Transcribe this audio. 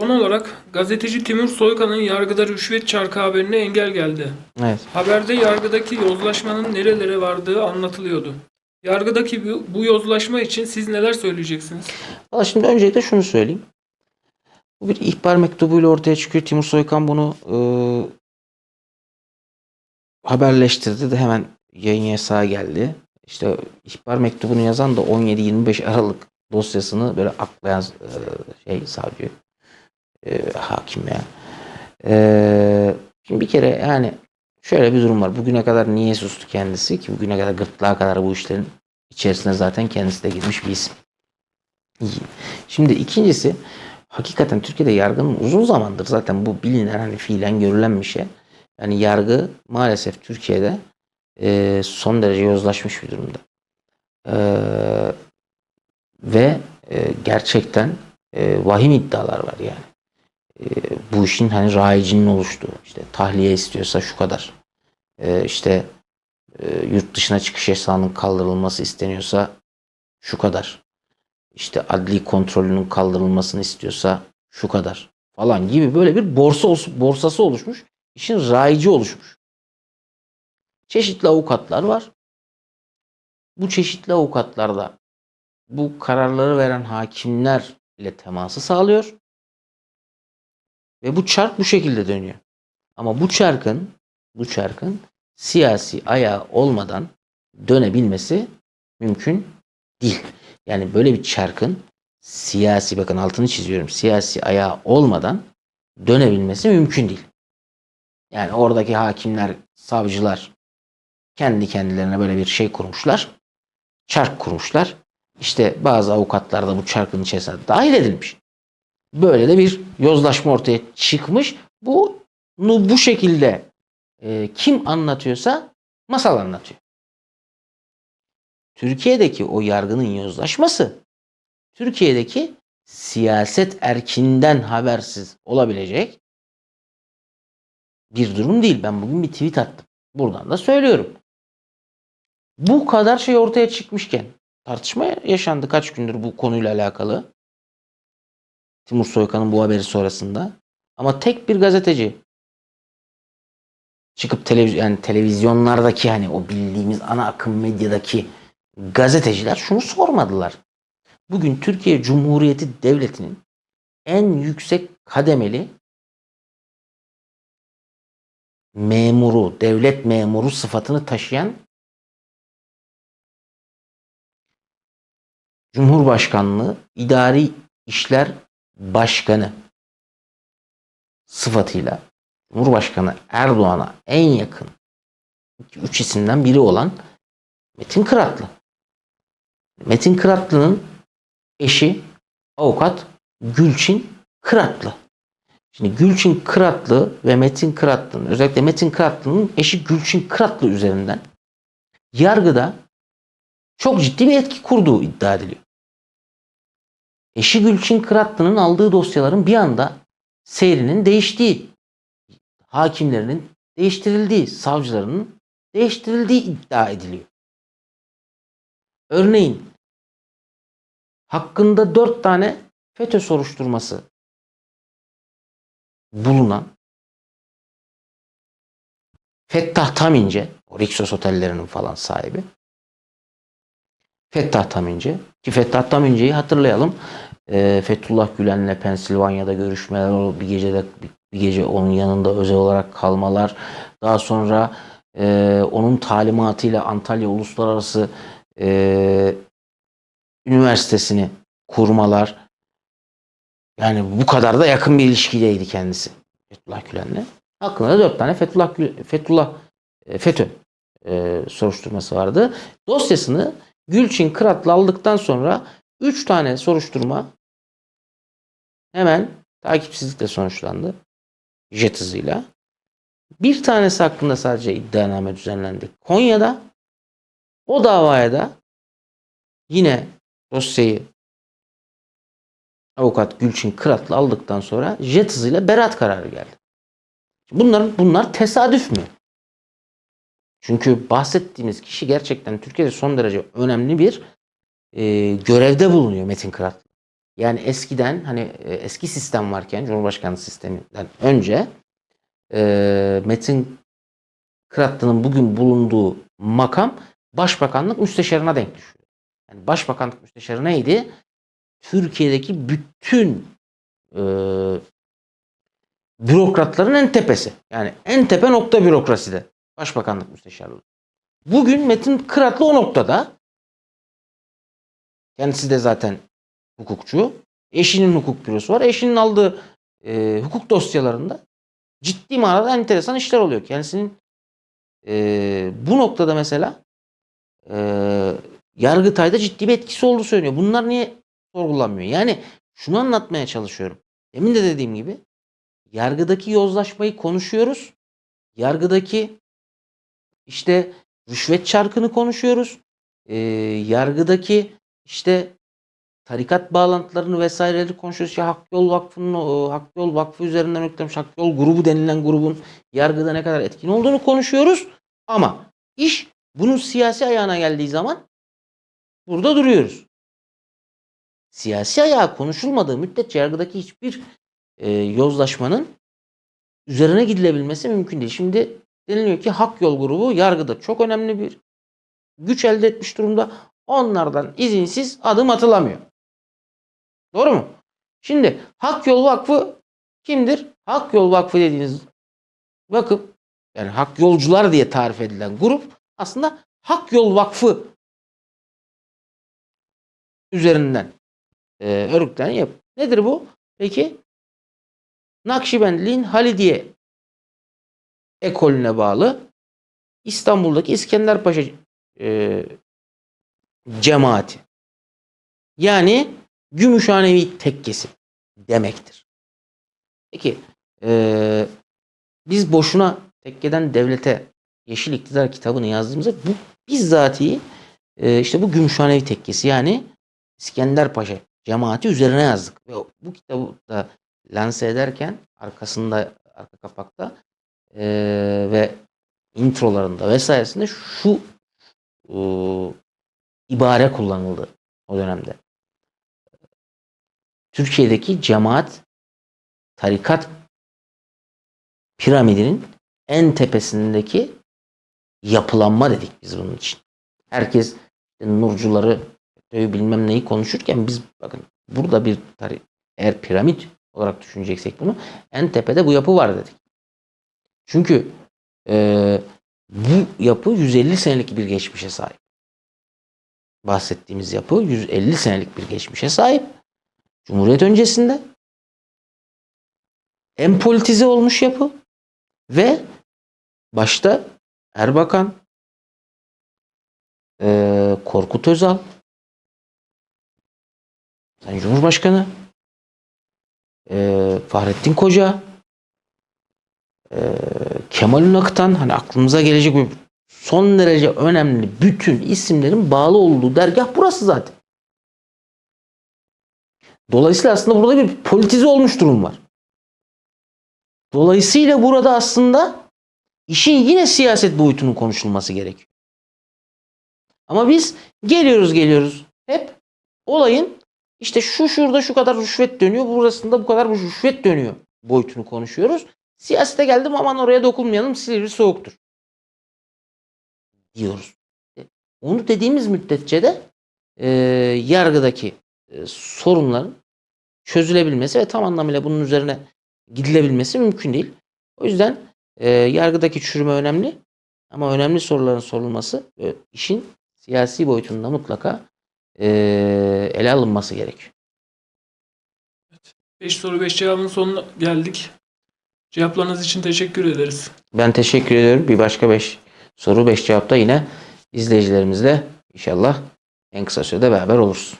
Son olarak gazeteci Timur Soykan'ın yargıda rüşvet çarkı haberine engel geldi. Evet. Haberde yargıdaki yozlaşmanın nerelere vardığı anlatılıyordu. Yargıdaki bu, bu yozlaşma için siz neler söyleyeceksiniz? Valla şimdi öncelikle şunu söyleyeyim. Bu bir ihbar mektubuyla ortaya çıkıyor. Timur Soykan bunu e, haberleştirdi de hemen yayın yasağı geldi. İşte ihbar mektubunu yazan da 17-25 Aralık dosyasını böyle aklayan e, şey savcı e, hakim ya. E, şimdi bir kere yani şöyle bir durum var. Bugüne kadar niye sustu kendisi ki bugüne kadar gırtlağa kadar bu işlerin içerisine zaten kendisi de girmiş bir isim. Şimdi ikincisi hakikaten Türkiye'de yargının uzun zamandır zaten bu bilinen hani fiilen görülen bir şey. Yani yargı maalesef Türkiye'de e, son derece yozlaşmış bir durumda. E, ve e, gerçekten e, vahim iddialar var yani. E, bu işin hani rayicinin oluştuğu işte tahliye istiyorsa şu kadar. E, işte e, yurt dışına çıkış yasağının kaldırılması isteniyorsa şu kadar işte adli kontrolünün kaldırılmasını istiyorsa şu kadar falan gibi böyle bir borsa borsası oluşmuş. İşin rayici oluşmuş. Çeşitli avukatlar var. Bu çeşitli avukatlar da bu kararları veren hakimler ile teması sağlıyor. Ve bu çark bu şekilde dönüyor. Ama bu çarkın bu çarkın siyasi ayağı olmadan dönebilmesi mümkün değil. Yani böyle bir çarkın siyasi bakın altını çiziyorum siyasi ayağı olmadan dönebilmesi mümkün değil. Yani oradaki hakimler, savcılar kendi kendilerine böyle bir şey kurmuşlar. Çark kurmuşlar. İşte bazı avukatlar da bu çarkın içerisine dahil edilmiş. Böyle de bir yozlaşma ortaya çıkmış. Bu bu şekilde e, kim anlatıyorsa masal anlatıyor. Türkiye'deki o yargının yozlaşması Türkiye'deki siyaset erkinden habersiz olabilecek bir durum değil. Ben bugün bir tweet attım. Buradan da söylüyorum. Bu kadar şey ortaya çıkmışken tartışma yaşandı kaç gündür bu konuyla alakalı. Timur Soykan'ın bu haberi sonrasında. Ama tek bir gazeteci çıkıp televizyon yani televizyonlardaki hani o bildiğimiz ana akım medyadaki gazeteciler şunu sormadılar. Bugün Türkiye Cumhuriyeti Devleti'nin en yüksek kademeli memuru, devlet memuru sıfatını taşıyan Cumhurbaşkanlığı İdari İşler Başkanı sıfatıyla Cumhurbaşkanı Erdoğan'a en yakın üç isimden biri olan Metin Kıratlı. Metin Kıratlı'nın eşi avukat Gülçin Kıratlı. Şimdi Gülçin Kıratlı ve Metin Kıratlı'nın özellikle Metin Kıratlı'nın eşi Gülçin Kıratlı üzerinden yargıda çok ciddi bir etki kurduğu iddia ediliyor. Eşi Gülçin Kıratlı'nın aldığı dosyaların bir anda seyrinin değiştiği, hakimlerinin değiştirildiği, savcılarının değiştirildiği iddia ediliyor. Örneğin hakkında dört tane FETÖ soruşturması bulunan Fettah Tamince, o Rixos otellerinin falan sahibi. Fettah Tamince ki Fettah Tamince'yi hatırlayalım. Ee, Fethullah Gülen'le Pensilvanya'da görüşmeler, o bir gecede bir gece onun yanında özel olarak kalmalar. Daha sonra e, onun talimatıyla Antalya Uluslararası e, üniversitesini kurmalar. Yani bu kadar da yakın bir ilişkideydi kendisi Fethullah Gülen'le. Hakkında da dört tane Fethullah, Fethullah e, FETÖ e, soruşturması vardı. Dosyasını Gülçin Kırat'la aldıktan sonra üç tane soruşturma hemen takipsizlikle sonuçlandı. Jet hızıyla. Bir tanesi hakkında sadece iddianame düzenlendi. Konya'da o davaya da yine dosyayı avukat Gülçin Kırat'la aldıktan sonra jet hızıyla beraat kararı geldi. Bunlar, bunlar tesadüf mü? Çünkü bahsettiğimiz kişi gerçekten Türkiye'de son derece önemli bir e, görevde bulunuyor Metin Kırat. Yani eskiden hani e, eski sistem varken Cumhurbaşkanlığı sisteminden önce e, Metin Kıratlı'nın bugün bulunduğu makam Başbakanlık Müsteşarına denk düşüyor. Yani Başbakanlık Müsteşarı neydi? Türkiye'deki bütün e, bürokratların en tepesi. Yani en tepe nokta bürokraside. Başbakanlık Müsteşarlığı. Bugün Metin Kıratlı o noktada. Kendisi de zaten hukukçu. Eşinin hukuk bürosu var. Eşinin aldığı e, hukuk dosyalarında ciddi manada enteresan işler oluyor. Kendisinin e, bu noktada mesela e, Yargıtay'da ciddi bir etkisi olduğu söyleniyor. Bunlar niye sorgulanmıyor? Yani şunu anlatmaya çalışıyorum. Demin de dediğim gibi yargıdaki yozlaşmayı konuşuyoruz. Yargıdaki işte rüşvet çarkını konuşuyoruz. Ee, yargıdaki işte tarikat bağlantılarını vesaireleri konuşuyoruz. İşte Hak Yol Vakfı'nın Hak Yol Vakfı üzerinden yüklenmiş Hak Yol grubu denilen grubun yargıda ne kadar etkin olduğunu konuşuyoruz. Ama iş bunun siyasi ayağına geldiği zaman burada duruyoruz. Siyasi ayağı konuşulmadığı müddetçe yargıdaki hiçbir e, yozlaşmanın üzerine gidilebilmesi mümkün değil. Şimdi deniliyor ki Hak Yol grubu yargıda çok önemli bir güç elde etmiş durumda. Onlardan izinsiz adım atılamıyor. Doğru mu? Şimdi Hak Yol Vakfı kimdir? Hak Yol Vakfı dediğiniz vakıf yani hak yolcular diye tarif edilen grup aslında Hak Yol Vakfı üzerinden e, örgütlenen yapı. Nedir bu? Peki Nakşibendiliğin Halidiye ekolüne bağlı İstanbul'daki İskenderpaşa e, cemaati. Yani Gümüşhanevi tekkesi demektir. Peki e, biz boşuna tekkeden devlete Yeşil İktidar kitabını yazdığımızda bu bizzatihi e, işte bu Gümüşhanevi tekkesi yani İskenderpaşa cemaati üzerine yazdık. Ve bu kitabı da lanse ederken arkasında arka kapakta e, ve introlarında vesairesinde şu e, ibare kullanıldı o dönemde. Türkiye'deki cemaat tarikat piramidinin en tepesindeki yapılanma dedik biz bunun için. Herkes nurcuları bilmem neyi konuşurken biz bakın burada bir tari- eğer piramit olarak düşüneceksek bunu en tepede bu yapı var dedik. Çünkü e, bu yapı 150 senelik bir geçmişe sahip. Bahsettiğimiz yapı 150 senelik bir geçmişe sahip. Cumhuriyet öncesinde en politize olmuş yapı ve başta Erbakan, e, Korkut Özal, Sayın Cumhurbaşkanı, e, Fahrettin Koca, e, Kemal Ünak'tan hani aklımıza gelecek bir son derece önemli bütün isimlerin bağlı olduğu dergah burası zaten. Dolayısıyla aslında burada bir politize olmuş durum var. Dolayısıyla burada aslında işin yine siyaset boyutunun konuşulması gerekiyor. Ama biz geliyoruz geliyoruz hep olayın işte şu şurada şu kadar rüşvet dönüyor, burasında bu kadar bu rüşvet dönüyor boyutunu konuşuyoruz. Siyasete geldim aman oraya dokunmayalım Silivri soğuktur. Diyoruz. E, Onu dediğimiz müddetçe de e, yargıdaki e, sorunların çözülebilmesi ve tam anlamıyla bunun üzerine gidilebilmesi mümkün değil. O yüzden e, yargıdaki çürüme önemli ama önemli soruların sorulması e, işin siyasi boyutunda mutlaka e, ele alınması gerekiyor. 5 soru 5 cevabın sonuna geldik. Cevaplarınız için teşekkür ederiz. Ben teşekkür ediyorum. Bir başka 5 soru 5 cevapta yine izleyicilerimizle inşallah en kısa sürede beraber oluruz.